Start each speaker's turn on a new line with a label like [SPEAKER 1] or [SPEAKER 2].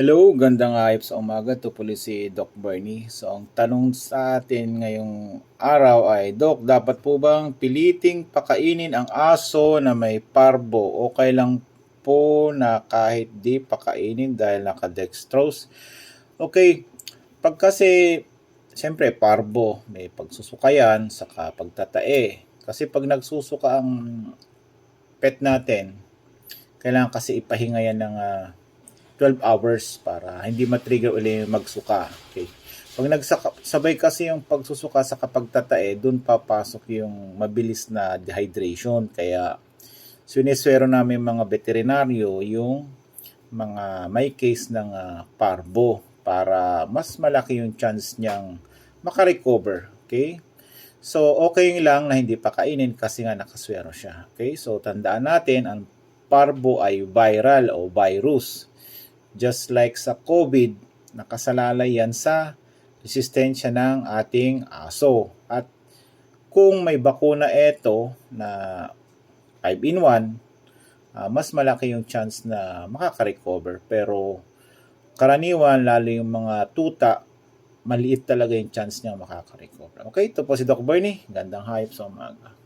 [SPEAKER 1] Hello, gandang ayop sa umaga. Ito po si Doc Bernie. So, ang tanong sa atin ngayong araw ay, Doc, dapat po bang piliting pakainin ang aso na may parbo? Okay lang po na kahit di pakainin dahil naka-dextrose? Okay, pag kasi, siyempre, parbo, may pagsusukayan, saka pagtatae. Kasi pag nagsusuka ang pet natin, kailangan kasi ipahinga yan ng ah, 12 hours para hindi matrigger uli magsuka. Okay. Pag nagsabay kasi yung pagsusuka sa kapagtatae, doon papasok yung mabilis na dehydration. Kaya siniswero namin mga veterinaryo yung mga may case ng ah, parbo para mas malaki yung chance niyang makarecover. Okay? So, okay lang na hindi pa kainin kasi nga nakaswero siya. Okay? So, tandaan natin, ang parbo ay viral o virus. Just like sa COVID, nakasalalay yan sa resistensya ng ating aso. At kung may bakuna ito na 5 in 1, ah, mas malaki yung chance na makaka-recover. Pero karaniwan, lalo yung mga tuta, maliit talaga yung chance niya makaka-recover. Okay, ito po si Doc Bernie. Gandang hype sa umaga.